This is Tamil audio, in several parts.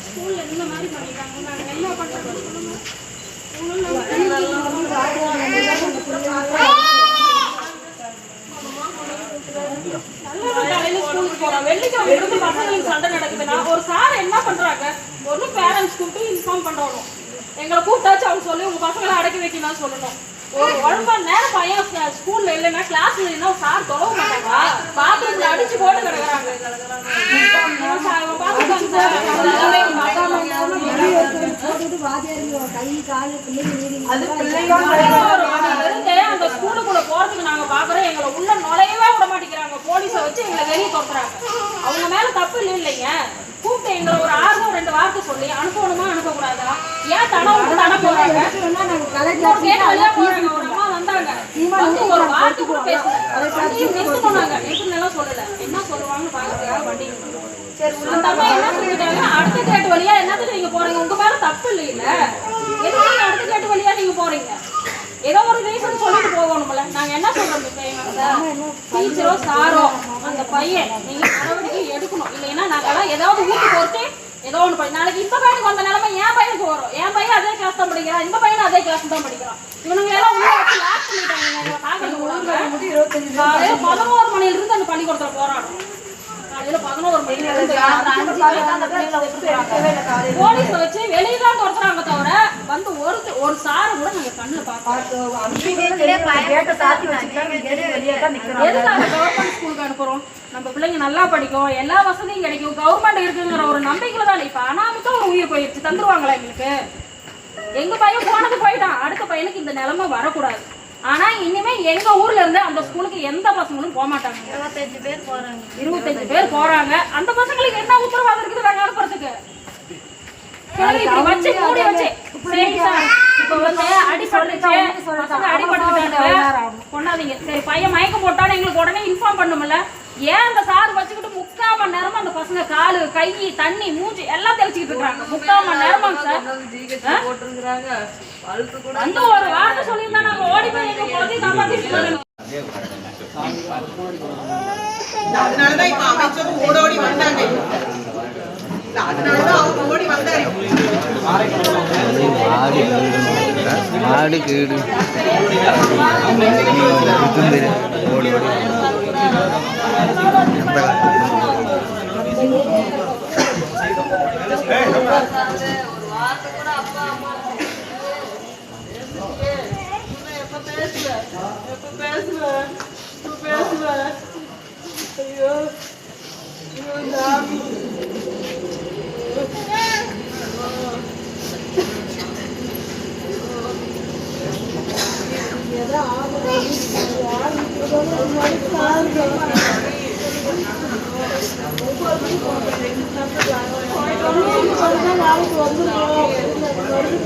ஸ்கூல்ல இந்த மாதிரி பண்ணிட்டாங்க நாங்க என்ன பண்றது சொல்லுங்க நல்ல காலையில ஸ்கூலுக்கு வெள்ளிக்கிழமை இருந்து பசங்களுக்கு சண்டை நடக்குதுன்னா ஒரு சார் என்ன பண்றாங்க? ஒண்ணு பேரண்ட்ஸ் கூப்பிட்டு இன்ஃபார்ம் பண்றோம். எங்களை கூப்பிட்டாச்சு அவங்க சொல்லி உங்க பசங்களை அடக்கி வைக்கணும்னு சொல்லணும். ஒரு ஒன்பது நேரம் பையன் ஸ்கூல்ல இல்லைன்னா கிளாஸ்ல இல்லைன்னா சார் தொலைவ மாட்டாங்களா? பாத்ரூம்ல அடிச்சு போட்டு கிடக்குறாங்க. இவன் அந்த ஸ்கூலுக்குள்ள போறதுக்கு நாங்க பாக்குறோம். எங்களை உள்ள நுழையவே விட மாட்டேங்கிறாங்க. போலீஸை வச்சு எங்களை வெளியே துரத்துறாங்க. அவங்க மேல தப்பு இல்லை இல்லைங்க. கூப்பிட்டு எங்களை ஒரு ஆர்வம் ரெண்டு வார்த்தை சொல்லி அனுப்பணுமா? ஏன் தட போறாங்க? கேட்டு வழியா போறாங்க. ஒரு அம்மா வந்தாங்க. வந்து ஒரு வார்த்தை கூட பேசல எல்லாம் சொல்லல. என்ன சொல்லுவாங்கன்னு வண்டி நிறுத்தணும். அந்த அம்மா என்ன சொல்லிட்டாங்க? அடுத்த கேட்டு வழியா என்னத்துக்கு நீங்க போறீங்க? உங்க மேல தப்பு இல்லையில எதுக்கு அடுத்த கேட்டு வழியா நீங்க போறீங்க? ஏதோ ஒரு ரீசன் சொல்லிட்டு போகணும்ல. நாங்க என்ன சொல்றோம் டீச்சரோ சாரோ அந்த பையன் நீங்க நடவடிக்கை எடுக்கணும். இல்லைன்னா நாங்கெல்லாம் ஏதாவது ஊட்டி போட்டு ஏதோ ஒன்று பண்ணி நாளைக்கு இந்த பையனுக்கு வந்த நிலைமை என் பையனுக்கு வரும். என் பையன் அதே கிளாஸ் தான் படிக்கிறான். இந்த பையனும் அதே கிளாஸ் தான் படிக்கிறான். இவனுங்க எல்லாம் உள்ள வச்சு லாக் பண்ணிட்டாங்க. பதினோரு மணில இருந்து அந்த பள்ளிக்கூடத்துல போராடும் போலீஸ் வச்சு வெளியே தான் துரத்துறாங்க தவிர வந்து ஒரு ஒரு சாரை கூட நாங்க கண்ணுல பார்க்கல எதுக்காக கவர்மெண்ட் ஸ்கூலுக்கு அனுப்புறோம்? நம்ம பிள்ளைங்க நல்லா படிக்கும் எல்லா வசதியும் கிடைக்கும். கவர்மெண்ட் இருக்குங்கிற ஒரு நம்பிக்கையில தான் இப்ப அனாமத்தா ஒரு உயிர் போயிடுச்சு. தந்துருவாங்களா எங்களுக்கு? எங்க பையன் போனது போயிட்டான். அடுத்த பையனுக்கு இந்த நிலைமை வரக்கூடாது. ஆனா இனிமே எங்க ஊர்ல இருந்து அந்த ஸ்கூலுக்கு எந்த பசங்களும் போக மாட்டாங்க. இருபத்தஞ்சு பேர் போறாங்க. இருபத்தஞ்சு பேர் போறாங்க. அந்த பசங்களுக்கு என்ன உத்தரவாதம் இருக்குது நாங்க அனுப்புறதுக்கு? வச்சு மூடி வச்சு. சரி சார். இப்ப வந்து அடிபட்டுச்சு. பசங்க அடிபட்டுட்டாங்க கொண்டாதீங்க. சரி பையன் மயக்கம் போட்டாலும் எங்களுக்கு உடனே இன்ஃபார்ம் பண்ணும்ல. ஏன் அந்த சார் வச்சுக்கிட்டு முக்கால் மணி நேரமா அந்த பசங்க காலு கை தண்ணி மூஞ்சி எல்லாம் தெளிச்சுக்கிட்டு இருக்காங்க முக்கால் மணி நேரமாங்க சார்? வந்து ஒரு வார்த்தை சொல்லியிருந்தா நாங்க ஓடி போய் எங்க குழந்தைய காப்பாத்திட்டு இருக்கோம். அதனாலதான் இப்ப அமைச்சரும் ஓடோடி வந்தாங்க. அதனாலதான் அவங்க ஓடி வந்தாரு. மாடு மாடு கீடு புத்துந்தரு ஓடி ஓடி எந்த ஒரு வாரத்துக்கு கூட அப்பா அம்மா நாளைக்கு வந்துருக்கோம்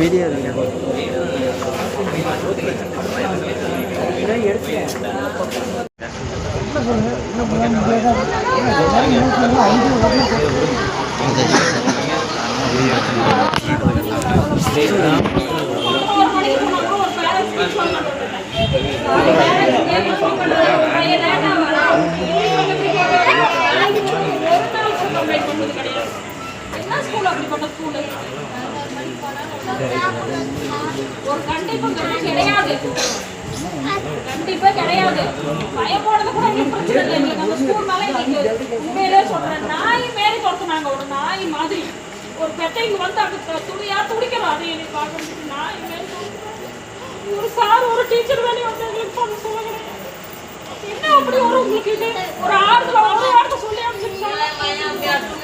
வீடியோ என்ன ஸ்கூல் அப்படிப்பட்ட ஸ்கூலு? ஒரு கண்டிப்புங்கிறது கிடையாது. கண்டிப்பா கிடையாது. பயம் கூட எங்களுக்கு பிரச்சனை இல்லை. எங்களுக்கு அந்த ஸ்கூல் மேல எங்களுக்கு உண்மையிலே சொல்றேன் நாய் மாரி துரத்துனாங்க ஒரு நாய் மாதிரி. ஒரு பெட்டை வந்து அங்க துணியா துடிக்கிறோம் அதை எனக்கு பார்க்கறதுக்கு நாய் மாரி ஒரு சார் ஒரு டீச்சர் வேலையை வந்து எங்களுக்கு பண்ண என்ன அப்படி ஒரு உங்களுக்கு இது? ஒரு ஆறுதல வார்த்தை சொல்லி அமைச்சிருக்காங்க இங்க அடிச்சு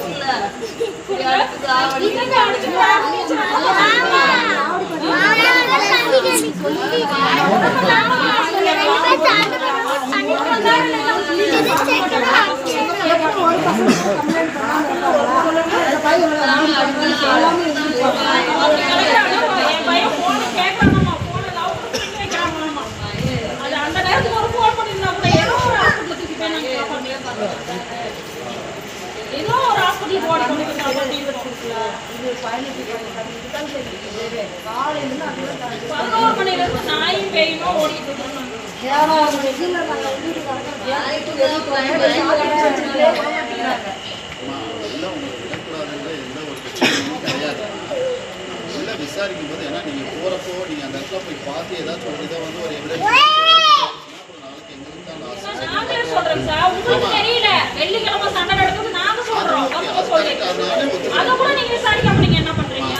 சொல்லி அதுக்கப்புறம் ஒரு பசங்க கம்ப்ளைண்ட் பண்ணாம இருக்காங்களா அந்த பையன் இவ்வளவு நாள் படிச்சு எல்லாமே இருந்துச்சு அப்படி கிடைக்கிறாங்க. என் பையன் phone கேட்கறானாமா, phone love பண்ணி வைக்கிறாங்களாமா. அது அந்த நேரத்துக்கு ஒரு phone பண்ணியிருந்தா கூட ஏதோ ஒரு hospital தூக்கி போய் நாங்க காப்பாத்திருப்போம். ஏதோ ஒரு hospital போய் கொண்டு போய் காப்பாத்திருப்போம். பதினோரு மணில இருந்து நாயும் பேயுமா ஓடிட்டு இருக்கோம் நாங்கள் வீட்டு கிடையாது உள்ள விசாரிக்கும் போது ஏன்னா நீங்க போறப்போ நீங்க அந்த இடத்துல போய் பார்த்து ஏதாச்சும் ஒரு இதை வந்து ஒரு நாங்களே உங்களுக்கு தெரியல. வெள்ளிக்கிழமை சண்டை நடக்குது நாங்க சொல்றோம். அதை கூட நீங்க விசாரிக்காம நீங்க என்ன பண்றீங்க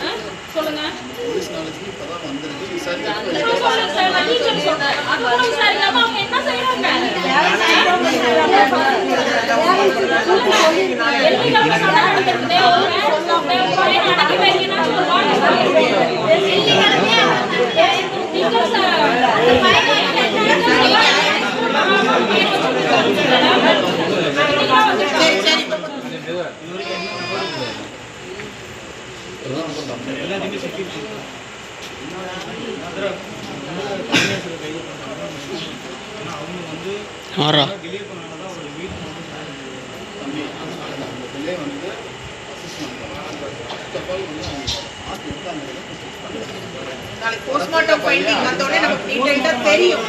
ஆ? சொல்லுங்க போலீஸ் நாலேஜுக்கு இப்பதான் வந்திருக்கு விசாரிக்க நான் சொல்றேன் சார் நான் டீச்சர் சொல்றேன் அது கூட விசாரிக்காம அவங்க என்ன செய்யறாங்க வெள்ளிக்கிழமை சண்டை நடக்குது ஒரு வேலை பையனை அடக்கி வைக்கணும்னு ஒரு வார்த்தை சொல்லியிருக்கேன். டீச்சர் சார் அந்த பையனை சரி சரி தம்பி அந்த பிள்ளை வந்து அசிஸ்மெண்ட் ஃபர்ஸ்ட் ஆஃப் ஆல் வந்து அவங்க பார்த்து இருக்காங்க நாளைக்கு போஸ்ட்மார்ட்டம் ஃபைண்டிங் வந்தோடனே நமக்கு டீடைல்டா தெரியும்.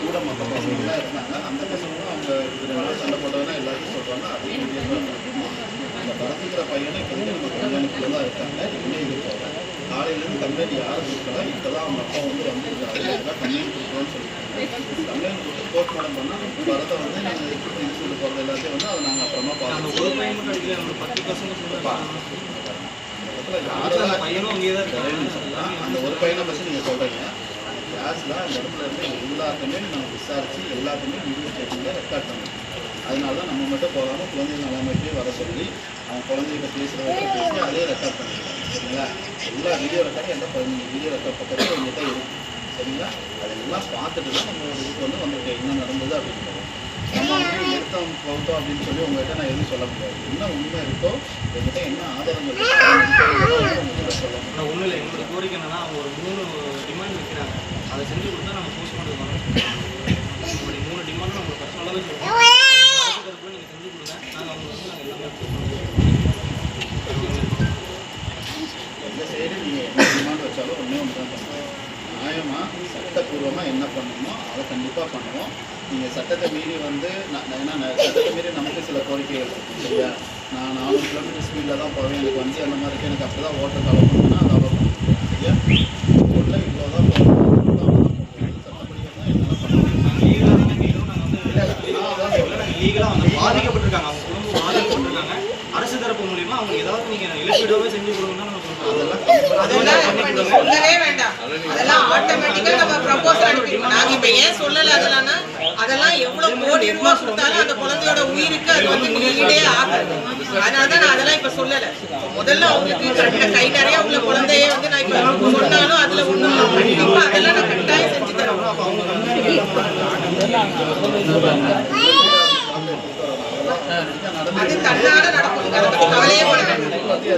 கூட மற்ற பசங்களாம் இருந்தாங்க அந்த பசங்களும் அவங்க இதனால சண்டை போட்டவங்க எல்லாத்தையும் சொல்றாங்க அதையும் அந்த படத்துக்கிற பையனை இப்போ வந்து நம்ம கல்யாணத்துல தான் இருக்காங்க இன்னும் காலையிலேருந்து கம்ப்ளைண்ட் யாரும் கொடுக்கல இப்போதான் அவங்க அப்பா வந்து வந்துருக்காங்க. எல்லாம் கம்ப்ளைண்ட் கொடுக்குறோம்னு சொல்லியிருக்காங்க கம்ப்ளைண்ட் கொடுத்து போஸ்ட் மார்டம் பண்ணால் வரதை வந்து நாங்கள் இன்ஸ்டியூட் போகிறது எல்லாத்தையும் வந்து அதை நாங்கள் அப்புறமா பார்த்துக்கோம் ஒரு பையன் அடிக்கல நம்ம பத்து பசங்க யாரெல்லாம் பையனும் அங்கேயே தான் இருக்காங்க. அந்த ஒரு பையனை பற்றி நீங்கள் சொல்கிறீங்க கிளாஸில் அந்த இடத்துல இருந்து எல்லாத்தையுமே நம்ம விசாரித்து எல்லாத்தையுமே வீடியோ ஸ்டேஷனில் ரெக்கார்ட் பண்ணணும் அதனால தான் நம்ம மட்டும் போகாமல் குழந்தைங்க நலமைக்கே வர சொல்லி அவங்க குழந்தைகிட்ட பேசுகிறவங்க பேசி அதே ரெக்கார்ட் பண்ணிக்கலாம் சரிங்களா எல்லா வீடியோ ரெக்கார்டும் எந்த பதினஞ்சு வீடியோ ரெக்கார்ட் பக்கத்தில் எங்கிட்ட இருக்கும் சரிங்களா? அதெல்லாம் பார்த்துட்டு தான் நம்ம இதுக்கு வந்து வந்திருக்கேன் என்ன நடந்தது அப்படின்னு நம்ம வந்து எடுத்தோம் போட்டோம் அப்படின்னு சொல்லி உங்கள்கிட்ட நான் எதுவும் சொல்ல முடியாது. என்ன உண்மை இருக்கோ என்கிட்ட என்ன ஆதாரங்கள் இருக்கோ அதை உங்கள்கிட்ட சொல்ல முடியும் ஆனால் ஒன்றும் இல்லை எங்களோட கோரிக்கை என்னன்னா அவங்க ஒரு மூணு டிமாண்ட் வைக்கிறாங்க அதை செஞ்சு கொடுத்தா நம்ம போஸ்ட் மார்ட்டம் பண்ணணும் அப்படி மூணு டிமாண்டும் நம்ம பர்சனலாகவே சொல்லுவோம் அரசு தரப்புல நீங்கள் செஞ்சு கொடுங்க நாங்கள் அவங்க வந்து நாங்கள் எல்லாமே post பண்ணுவோம். எந்த சைடு நீங்கள் என்ன டிமாண்ட் வச்சாலும் ஒன்றே ஒன்று தான் பண்ணுவோம் நியாயமாக சட்டப்பூர்வமாக என்ன பண்ணணுமோ அதை கண்டிப்பாக பண்ணுவோம். நீங்கள் சட்டத்தை மீறி வந்து நான் ஏன்னா நான் சட்டத்தை மீறி நமக்கு சில கோரிக்கைகள் இருக்கும் சரியா? நான் நாலு கிலோமீட்டர் ஸ்பீடில் தான் போவேன். எனக்கு வண்டி அந்த மாதிரி இருக்குது எனக்கு அப்படி தான் ஓட்ட காலம் பண்ணுன்னா அதை அலோவ் சரியா உள்ள இவ்வளோ தான் லீகலாக வந்து பாதிக்கப்பட்டிருக்காங்க அவங்க குடும்பம் பாதிக்கப்பட்டிருக்காங்க தரப்பு மூலியமா அவங்க ஏதாவது நீங்க இழப்பீடாவே செஞ்சு கொடுங்கன்னா அதெல்லாம் சொல்லவே வேண்டாம். அதெல்லாம் ஆட்டோமேட்டிக்கா நம்ம ப்ரப்போசல் அனுப்பிடுவோம் நாங்க இப்ப ஏன் சொல்லல அதெல்லாம் அதெல்லாம் எவ்வளவு கோடி ரூபாய் கொடுத்தாலும் அந்த குழந்தையோட உயிருக்கு அது வந்து ஈடே ஆகாது. அதனாலதான் நான் அதெல்லாம் இப்ப சொல்லல. முதல்ல அவங்களுக்கு கண்ட கை நிறைய உள்ள குழந்தைய வந்து நான் இப்ப சொன்னாலும் அதுல ஒண்ணும் கண்டிப்பா அதெல்லாம் நான் கட்டாயம் செஞ்சு தரேன் அது தன்னால நடக்கும் அதை பத்தி கவலையே பட வேண்டாம் இன்னும்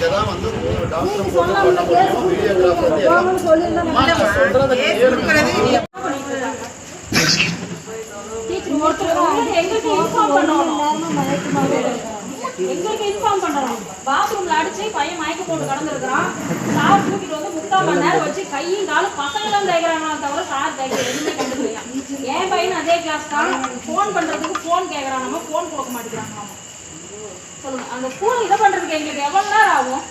இங்கே தான் வந்து டாக்டர் போட்டோ பண்ண முடியும் வீடியோகிராஃப் வந்து எல்லாம் நான் எங்களுக்கு இன்ஃபார்ம் பண்ணணும். பாத்ரூம்ல அடிச்சு பையன் மயக்க போட்டு கடந்திருக்கிறான். சார் தூக்கிட்டு வந்து முக்கால் மணி நேரம் வச்சு கையும் காலும் பசங்க தான் தேய்க்கிறாங்களா தவிர சார் எதுவுமே கண்டுக்கலையா? என் பையன் அதே கிளாஸ் தான். ஃபோன் பண்றதுக்கு ஃபோன் கேட்கறான் நம்ம ஃபோன் கொடுக்க மாட்டேங்கிறாங்க அந்த பூனை இதை பண்றதுக்கு நேரம் ஆகும்?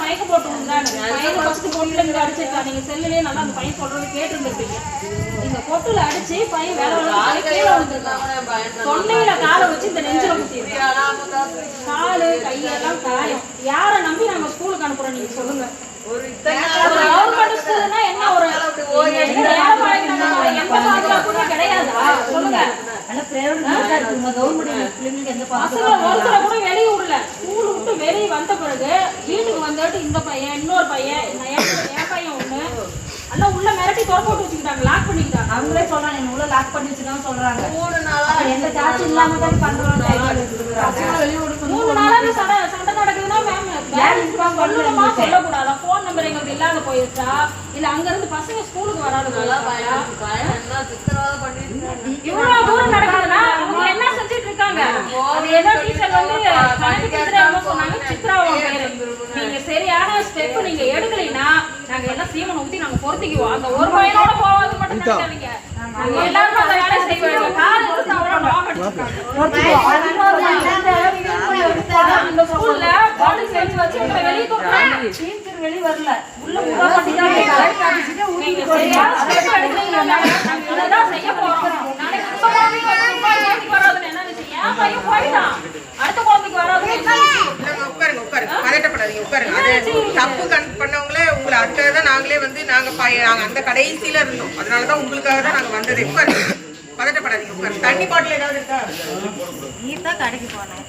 மயக்க போட்டு விழுந்தாங்க பையனை பொண்ணுல நீங்க அடிச்சிருக்கா. நீங்க செல்லுலயே நல்லா அந்த பையன் சொல்றது கேட்டுருந்துருப்பீங்க. நீங்க பொட்டுல அடிச்சு பையன் வேலை காலு கையெல்லாம் காயம். யாரை நம்பி அனுப்புறோம் நீங்க சொல்லுங்க. ஒரு கவர்மெண்ட் ஸ்கூல்னா என்ன ஒரு கிடையாதா? சொல்லுங்க. ஒருத்தரை கூட வெளிய விடல. ஸ்கூல் விட்டு வெளிய வந்த பிறகு வீட்டுக்கு வந்துட்டு இந்த பையன் இன்னொரு பையன் என் என் பையன் ஒண்ணு எல்லாம் உள்ள மிரட்டி திறக்க விட்டு வச்சுக்கிட்டாங்க. லாக் பண்ணிக்கிட்டாங்க. அவங்களே சொல்றாங்க என்ன உள்ள லாக் பண்ணி வச்சுதான் சொல்றாங்க. அப்ப எந்த சார்ஜ் இல்லாம தான் பண்றோம் மூணு நாளா சண்டை சண்டை நடக்குதுன்னா மேம் சொல்லணுமா சொல்லக்கூடாதா ஃபோன் நம்பர் எங்களுக்கு இல்லாத போயிருச்சா? இல்ல அங்க இருந்து பசங்க ஸ்கூலுக்கு வராதுங்களா இவ்வளவு தூரம் நடக்குதுன்னா அவங்க என்ன செஞ்சுட்டு இருக்காங்க? அது ஏதோ டீச்சர் வந்து கணக்கு டீச்சர் என்ன சொன்னாங்க சித்ரா உன் பேரு. நீங்க சரியான ஸ்டெப் நீங்க எடுக்கலைன்னா நாங்க எல்லாம் சீமனை ஊத்தி நாங்க பொருத்திக்குவோம். அந்த ஒரு பையனோட போவாது மட்டும் நினைக்காதீங்க நாங்க எல்லாரும் அந்த வேலையை செய்வோம் கால் எடுத்து அவ்வளவு அந்த ஸ்கூல்ல பாடி செஞ்சு வச்சு எங்களை வெளியே தூக்குறாங்க டீச்சர் வெளிய வரல உள்ள உள்ள பண்ணிட்டாங்க நீங்க சரியா ஸ்டெப் எடுக்கலைன்னா நாங்க இததான் செய்ய போறோம் நாளைக்கு உங்க குழந்தைக்கு வந்து உங்க குழந்தைக்கு வராதுன்னு என்ன நினைச்சீங்க என் பையன் போயிட்டான். அடுத்த குழந்தைக்கு வராதுன்னு என்ன நினைச்சீங்க? இல்லைங்க, உட்காருங்க உட்காருங்க. பதட்டப்படாதீங்க உட்காருங்க. அது தப்பு கண் பண்ணவங்களே உங்களை அதுக்காக தான் நாங்களே வந்து நாங்க பய- நாங்க அந்த கடைசியில இருந்தோம். அதனால தான் உங்களுக்காக தான் நாங்க வந்ததே. உட்காருங்க. பதட்டப்படாதீங்க உட்காருங்க. தண்ணி பாட்டில் ஏதாவது இருக்கா? நீ தான் கடைக்கு போனேன்.